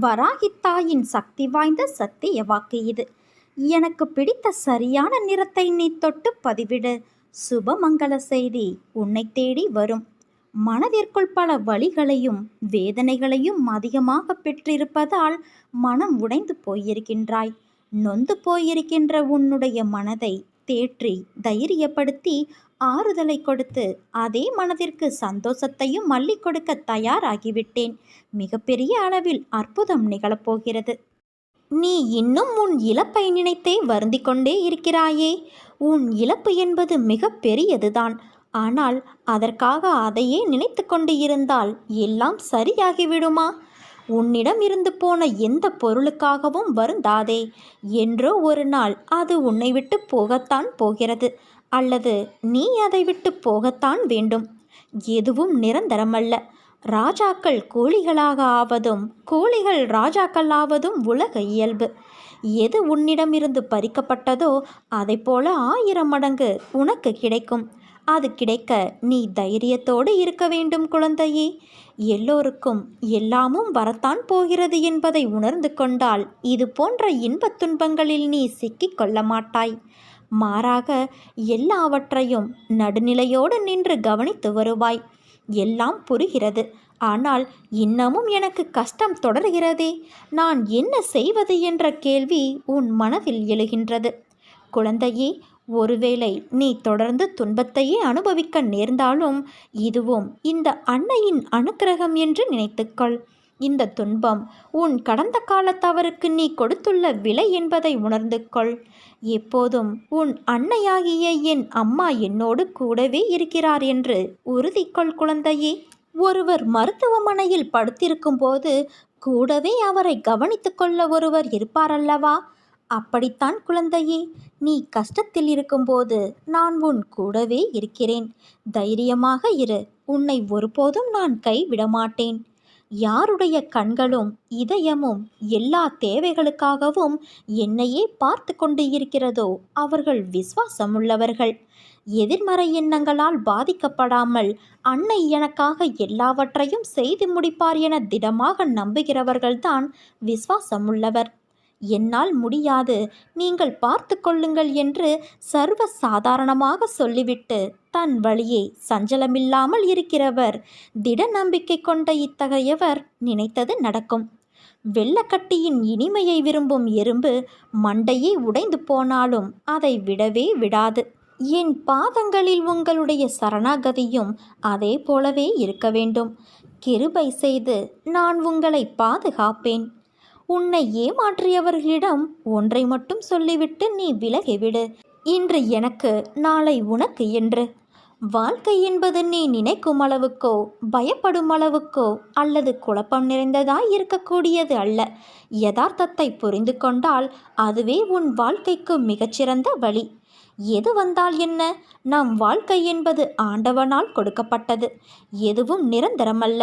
வராகித்தாயின் சக்தி வாய்ந்த சத்திய வாக்கு இது. எனக்கு பிடித்த சரியான நிறத்தை நீ தொட்டு பதிவிடு. சுபமங்கள செய்தி உன்னை தேடி வரும். மனதிற்குள் பல வழிகளையும் வேதனைகளையும் அதிகமாக பெற்றிருப்பதால் மனம் உடைந்து போயிருக்கின்றாய். நொந்து போயிருக்கின்ற உன்னுடைய மனதை தேற்றி தைரியப்படுத்தி ஆறுதலை கொடுத்து அதே மனதிற்கு சந்தோஷத்தையும் மல்லிக் கொடுக்க தயாராகிவிட்டேன். மிகப்பெரிய அளவில் அற்புதம் நிகழப்போகிறது. நீ இன்னும் உன் இழப்பை நினைத்தே வருந்திக் கொண்டே இருக்கிறாயே. உன் இழப்பு என்பது மிக பெரியதுதான் ஆனால் அதற்காக அதையே நினைத்து கொண்டு இருந்தால் எல்லாம் சரியாகிவிடுமா? உன்னிடம் இருந்து போன எந்த பொருளுக்காகவும் வருந்தாதே. என்றோ ஒரு நாள் அது உன்னை விட்டு போகத்தான் போகிறது அல்லது நீ அதை விட்டு போகத்தான் வேண்டும். எதுவும் நிரந்தரமல்ல. ராஜாக்கள் கூலிகளாக ஆவதும் கூலிகள் ராஜாக்கள் ஆவதும் உலக இயல்பு. எது உன்னிடமிருந்து பறிக்கப்பட்டதோ அதை போல ஆயிரம் மடங்கு உனக்கு கிடைக்கும். அது கிடைக்க நீ தைரியத்தோடு இருக்க வேண்டும் குழந்தையே. எல்லோருக்கும் எல்லாமும் வரத்தான் போகிறது என்பதை உணர்ந்து கொண்டால் இது போன்ற இன்பத் துன்பங்களில் நீ சிக்கிக் கொள்ள மாட்டாய். மாறாக எல்லாவற்றையும் நடுநிலையோடு நின்று கவனித்து வருவாய். எல்லாம் புரிகிறது. ஆனால் இன்னமும் எனக்கு கஷ்டம் தொடர்கிறதே. நான் என்ன செய்வது என்ற கேள்வி உன் மனதில் எழுகின்றது. குழந்தையே ஒருவேளை நீ தொடர்ந்து துன்பத்தையே அனுபவிக்க நேர்ந்தாலும் இதுவும் இந்த அன்னையின் அனுக்கிரகம் என்று நினைத்துக்கொள். இந்த துன்பம் உன் கடந்த கால தவறுக்கு நீ கொடுத்துள்ள விலை என்பதை உணர்ந்து கொள் எப்போதும் உன் அன்னையாகிய என் அம்மா என்னோடு கூடவே இருக்கிறார் என்று உறுதி கொள் குழந்தையே. ஒருவர் மருத்துவமனையில் படுத்திருக்கும் போது கூடவே அவரை கவனித்துக்கொள்ள ஒருவர் இருப்பாரல்லவா? அப்படித்தான் குழந்தையே நீ கஷ்டத்தில் இருக்கும்போது நான் உன் கூடவே இருக்கிறேன். தைரியமாக இரு உன்னை ஒருபோதும் நான் கைவிட மாட்டேன் யாருடைய கண்களும் இதயமும் எல்லா தேவைகளுக்காகவும் என்னையே பார்த்து கொண்டு இருக்கிறதோ அவர்கள் விசுவாசமுள்ளவர்கள். எதிர்மறை எண்ணங்களால் பாதிக்கப்படாமல் அன்னை எனக்காக எல்லாவற்றையும் செய்து முடிப்பார் என திடமாக நம்புகிறவர்கள்தான் விசுவாசமுள்ளவர். என்னால் முடியாது. நீங்கள் பார்த்து கொள்ளுங்கள் என்று சர்வ சாதாரணமாக சொல்லிவிட்டு தன் வழியே சஞ்சலமில்லாமல் இருக்கிறவர். திட நம்பிக்கை கொண்ட இத்தகையவர் நினைத்தது நடக்கும். வெள்ளக்கட்டியின் இனிமையை விரும்பும் எறும்பு மண்டையை உடைந்து போனாலும் அதை விடவே விடாது. என் பாதங்களில் உங்களுடைய சரணாகதியும் அதே போலவே இருக்க வேண்டும். கிருபை செய்து நான் உங்களை பாதுகாப்பேன். உன்னை ஏமாற்றியவர்களிடம் ஒன்றை மட்டும் சொல்லிவிட்டு நீ விலகிவிடு இன்று எனக்கு நாளை உனக்கு என்று. வாழ்க்கை என்பது நீ நினைக்கும் அளவுக்கோ பயப்படும் அளவுக்கோ அல்லது குழப்பம் நிறைந்ததாய் இருக்கக்கூடியது அல்ல. யதார்த்தத்தை புரிந்து கொண்டால் அதுவே உன் வாழ்க்கைக்கு மிகச்சிறந்த வழி. எது வந்தால் என்ன? நம் வாழ்க்கை என்பது ஆண்டவனால் கொடுக்கப்பட்டது. எதுவும் நிரந்தரமல்ல.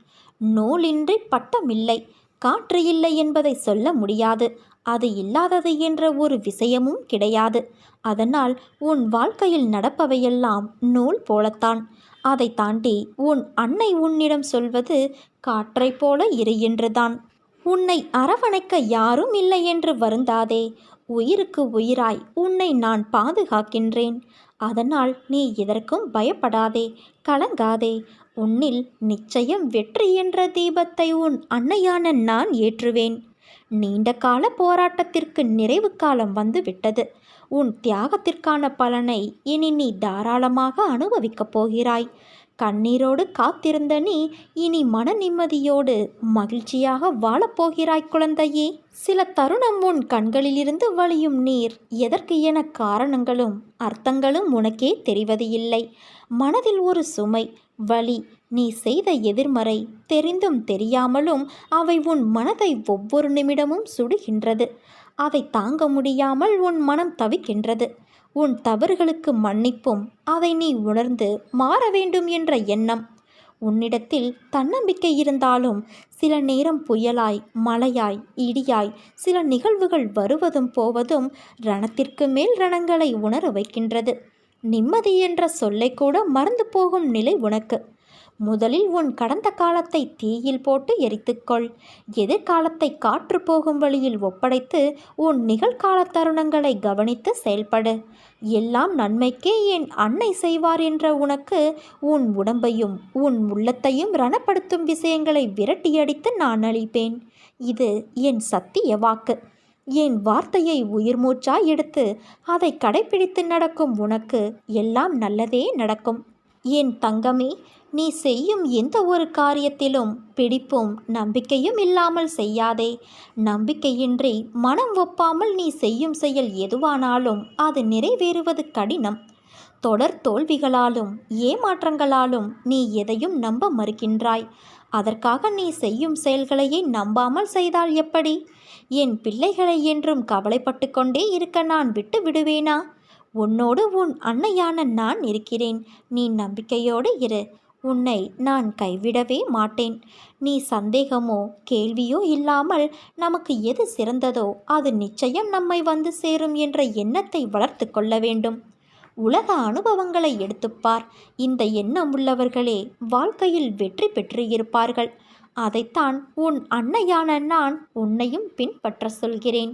நூலின்றி பட்டம் இல்லை காற்று இல்லை என்பதை சொல்ல முடியாது. அது இல்லாதது என்ற ஒரு விஷயமும் கிடையாது. அதனால் உன் வாழ்க்கையில் நடப்பவையெல்லாம் நூல் போலத்தான். அதை தாண்டி உன் அன்னை உன்னிடம் சொல்வது காற்றைப் போல இரு என்றுதான். உன்னை அரவணைக்க யாரும் இல்லை என்று வருந்தாதே. உயிருக்கு உயிராய் உன்னை நான் பாதுகாக்கின்றேன். அதனால் நீ எதற்கும் பயப்படாதே. கலங்காதே. உன்னில் நிச்சயம் வெற்றி என்ற தீபத்தை உன் அன்னையான நான் ஏற்றுவேன். நீண்ட கால போராட்டத்திற்கு நிறைவு காலம் வந்து விட்டது. உன் தியாகத்திற்கான பலனை இனி நீ தாராளமாக அனுபவிக்கப் போகிறாய். கண்ணீரோடு காத்திருந்த நீ இனி மன நிம்மதியோடு மகிழ்ச்சியாக வாழப்போகிறாய் குழந்தையே. சில தருணம் உன் கண்களிலிருந்து வழியும் நீர். எதற்கு என காரணங்களும் அர்த்தங்களும் உனக்கே தெரிவது இல்லை மனதில் ஒரு சுமை வலி நீ செய்த எதிர்மறை தெரிந்தும் தெரியாமலும் அவை உன் மனதை ஒவ்வொரு நிமிடமும் சுடுகின்றது. அதை தாங்க முடியாமல் உன் மனம் தவிக்கின்றது. உன் தவறுகளுக்கு மன்னிப்பும் அதை நீ உணர்ந்து மாற வேண்டும் என்ற எண்ணம். உன்னிடத்தில் தன்னம்பிக்கை இருந்தாலும் சில நேரம் புயலாய் மழையாய் இடியாய் சில நிகழ்வுகள் வருவதும் போவதும் ரணத்திற்கு மேல் ரணங்களை உணர வைக்கின்றது. நிம்மதி என்ற சொல்லை கூட மறந்து போகும் நிலை உனக்கு. முதலில் உன் கடந்த காலத்தை தீயில் போட்டு எரித்துக்கொள். எதிர்காலத்தை காற்று போகும் வழியில் ஒப்படைத்து உன் நிகழ்கால தருணங்களை கவனித்து செயல்படு. எல்லாம் நன்மைக்கே என் அன்னை செய்வார் என்ற உனக்கு உன் உடம்பையும் உன் உள்ளத்தையும் ரணப்படுத்தும் விஷயங்களை விரட்டியடித்து நான் அளிப்பேன் இது என் சத்திய வாக்கு. என் வார்த்தையை உயிர் மூச்சாய் எடுத்து அதை கடைபிடித்து நடக்கும் உனக்கு எல்லாம் நல்லதே நடக்கும். என் தங்கமே நீ செய்யும் எந்த ஒரு காரியத்திலும் பிடிப்பும் நம்பிக்கையும் இல்லாமல் செய்யாதே. நம்பிக்கையின்றி மனம் ஒப்பாமல் நீ செய்யும் செயல் எதுவானாலும் அது நிறைவேறுவது கடினம். தொடர் தோல்விகளாலும் ஏமாற்றங்களாலும் நீ எதையும் நம்ப மறுக்கின்றாய். அதற்காக நீ செய்யும் செயல்களையே நம்பாமல் செய்தால் எப்படி? என் பிள்ளைகளை என்றும் கவலைப்பட்டு கொண்டே இருக்க நான் விட்டு விடுவேனா? உன்னோடு உன் அன்னையான நான் இருக்கிறேன். நீ நம்பிக்கையோடு இரு. உன்னை நான் கைவிடவே மாட்டேன். நீ சந்தேகமோ கேள்வியோ இல்லாமல் நமக்கு எது சிறந்ததோ அது நிச்சயம் நம்மை வந்து சேரும் என்ற எண்ணத்தை வளர்த்து கொள்ள வேண்டும். உலக அனுபவங்களை எடுத்துப்பார் இந்த எண்ணம் உள்ளவர்களே வாழ்க்கையில் வெற்றி பெற்று இருப்பார்கள். அதைத்தான் உன் அன்னையான நான் உன்னையும் பின்பற்ற சொல்கிறேன்.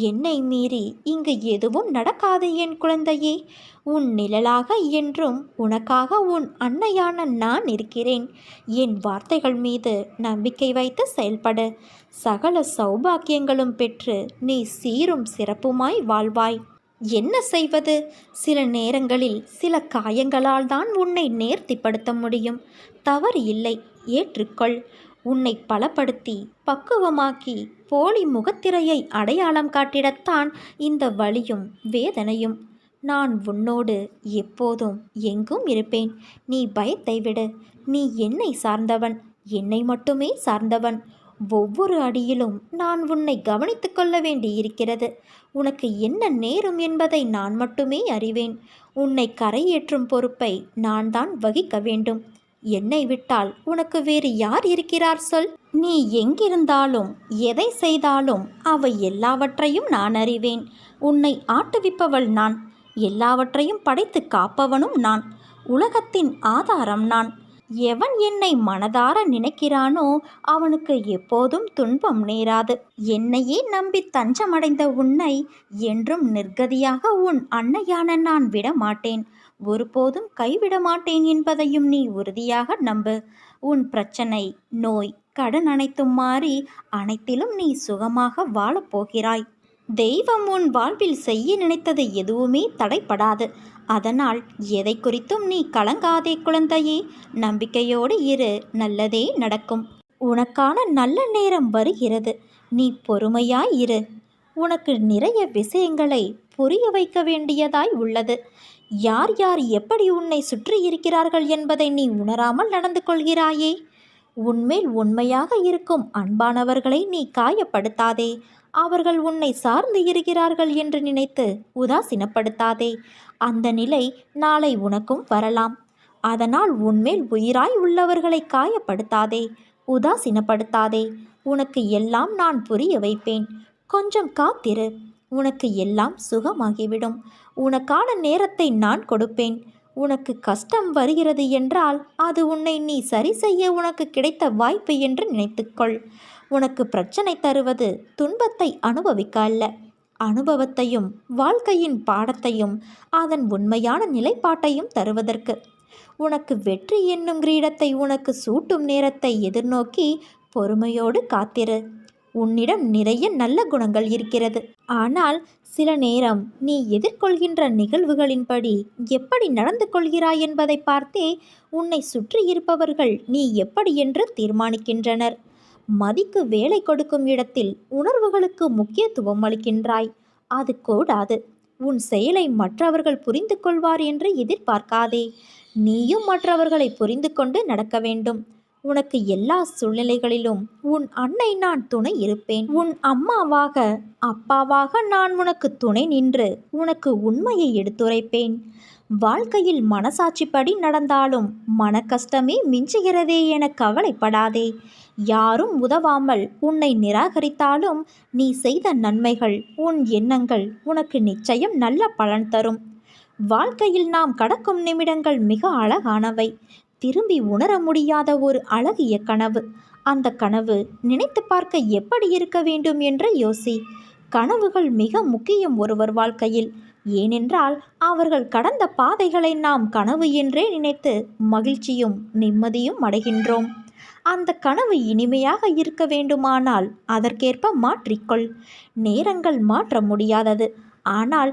என்னை மீறி இங்கு எதுவும் நடக்காது என் குழந்தையே. உன் நிழலாக என்றும் உனக்காக உன் அன்னையான நான் இருக்கிறேன். என் வார்த்தைகள் மீது நம்பிக்கை வைத்து செயல்பட. சகல சௌபாக்கியங்களும் பெற்று நீ சீரும் சிறப்புமாய் வாழ்வாய். என்ன செய்வது? சில நேரங்களில் சில காயங்களால் தான் உன்னை நேர்த்திப்படுத்த முடியும். தவறு இல்லை. ஏற்றுக்கொள். உன்னை பலப்படுத்தி பக்குவமாக்கி போலி முகத்திரையை அடையாளம் காட்டிடத்தான் இந்த வழியும் வேதனையும். நான் உன்னோடு எப்போதும் எங்கும் இருப்பேன். நீ பயத்தை விடு. நீ என்னை சார்ந்தவன். என்னை மட்டுமே சார்ந்தவன். ஒவ்வொரு அடியிலும் நான் உன்னை கவனித்து கொள்ள வேண்டியிருக்கிறது. உனக்கு என்ன நேரும் என்பதை நான் மட்டுமே அறிவேன். உன்னை கரையேற்றும் பொறுப்பை நான் தான் வகிக்க வேண்டும். என்னை விட்டால் உனக்கு வேறு யார் இருக்கிறார் சொல்? நீ எங்கிருந்தாலும் எதை செய்தாலும் அவை எல்லாவற்றையும் நான் அறிவேன். உன்னை ஆட்டுவிப்பவள் நான் எல்லாவற்றையும் படைத்து காப்பவனும் நான். உலகத்தின் ஆதாரம் நான். எவன் என்னை மனதார நினைக்கிறானோ அவனுக்கு எப்போதும் துன்பம் நேராது. என்னையே நம்பி தஞ்சமடைந்த உன்னை என்றும் நிர்கதியாக உன் அன்னையான நான் விட மாட்டேன் ஒருபோதும் கைவிட மாட்டேன் என்பதையும் நீ உறுதியாக நம்பு. உன் பிரச்சனை நோய் கடன் அனைத்தும் மாறி அனைத்திலும் நீ சுகமாக வாழப்போகிறாய் தெய்வம் உன் வாழ்வில் செய்ய நினைத்தது எதுவுமே தடைப்படாது அதனால் எதை குறித்தும் நீ கலங்காதே குழந்தையே. நம்பிக்கையோடு இரு நல்லதே நடக்கும். உனக்கான நல்ல நேரம் வருகிறது. நீ பொறுமையாய் இரு. உனக்கு நிறைய விஷயங்களை புரிய வைக்க வேண்டியதாய் உள்ளது. யார் யார் எப்படி உன்னை சுற்றி இருக்கிறார்கள் என்பதை நீ உணராமல் நடந்து கொள்கிறாயே? உன்மேல் உண்மையாக இருக்கும் அன்பானவர்களை நீ காயப்படுத்தாதே. அவர்கள் உன்னை சார்ந்து இருக்கிறார்கள் என்று நினைத்து உதாசீனப்படுத்தாதே. அந்த நிலை நாளை உனக்கும் வரலாம். அதனால் உன்மேல் உயிராய் உள்ளவர்களை காயப்படுத்தாதே. உதாசீனப்படுத்தாதே. உனக்கு எல்லாம் நான் புரிய வைப்பேன். கொஞ்சம் காத்திரு. உனக்கு எல்லாம் சுகமாகிவிடும். உனக்கான நேரத்தை நான் கொடுப்பேன். உனக்கு கஷ்டம் வருகிறது என்றால் அது உன்னை நீ சரி செய்ய உனக்கு கிடைத்த வாய்ப்பு என்று நினைத்துக்கொள். உனக்கு பிரச்சனை தருவது துன்பத்தை அனுபவிக்க அல்ல. அனுபவத்தையும் வாழ்க்கையின் பாடத்தையும் அதன் உண்மையான நிலைப்பாட்டையும் தருவதற்கு. உனக்கு வெற்றி என்னும் கிரீடத்தை உனக்கு சூட்டும் நேரத்தை எதிர்நோக்கி பொறுமையோடு காத்திரு. உன்னிடம் நிறைய நல்ல குணங்கள் இருக்கிறது. ஆனால் சில நேரம் நீ எதிர்கொள்கின்ற நிகழ்வுகளின்படி எப்படி நடந்து கொள்கிறாய் என்பதை பார்த்தே உன்னை சுற்றி இருப்பவர்கள் நீ எப்படி என்று தீர்மானிக்கின்றனர். மதிக்கு வேலை கொடுக்கும் இடத்தில் உணர்வுகளுக்கு முக்கியத்துவம் அளிக்கின்றாய். அது கூடாது. உன் செயலை மற்றவர்கள் புரிந்து கொள்வார் என்று எதிர்பார்க்காதே. நீயும் மற்றவர்களை புரிந்து கொண்டு நடக்க வேண்டும். உனக்கு எல்லா சூழ்நிலைகளிலும் உன் அன்னை நான் துணை இருப்பேன். உன் அம்மாவாக அப்பாவாக நான் உனக்கு துணை நின்று உனக்கு உண்மையை எடுத்துரைப்பேன். வாழ்க்கையில் மனசாட்சிப்படி நடந்தாலும் மன கஷ்டமே மிஞ்சுகிறதே என கவலைப்படாதே. யாரும் உதவாமல் உன்னை நிராகரித்தாலும் நீ செய்த நன்மைகள் உன் எண்ணங்கள் உனக்கு நிச்சயம் நல்ல பலன் தரும். வாழ்க்கையில் நாம் கடக்கும் நிமிடங்கள் மிக அழகானவை. திரும்பி உணர முடியாத ஒரு அழகிய கனவு. அந்த கனவு நினைத்து பார்க்க எப்படி இருக்க வேண்டும் என்று யோசி. கனவுகள் மிக முக்கியம் ஒருவர் வாழ்க்கையில். ஏனென்றால் அவர்கள் கடந்த பாதைகளை நாம் கனவு என்றே நினைத்து மகிழ்ச்சியும் நிம்மதியும் அடைகின்றோம். அந்த கனவு இனிமையாக இருக்க வேண்டுமானால் அதற்கேற்ப மாற்றிக்கொள். நேரங்கள் மாற்ற முடியாதது. ஆனால்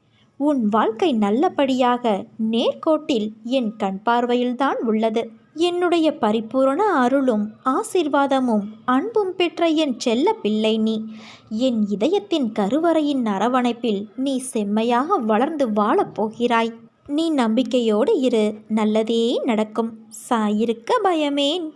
உன் வாழ்க்கை நல்லபடியாக நேர்கோட்டில் என் கண் பார்வையில்தான் உள்ளது. என்னுடைய பரிபூரண அருளும் ஆசிர்வாதமும் அன்பும் பெற்ற என் செல்ல பிள்ளை நீ. என் இதயத்தின் கருவறையின் அரவணைப்பில் நீ செம்மையாக வளர்ந்து வாழப் போகிறாய். நீ நம்பிக்கையோடு இரு நல்லதே நடக்கும். சாயிருக்க பயமேன்.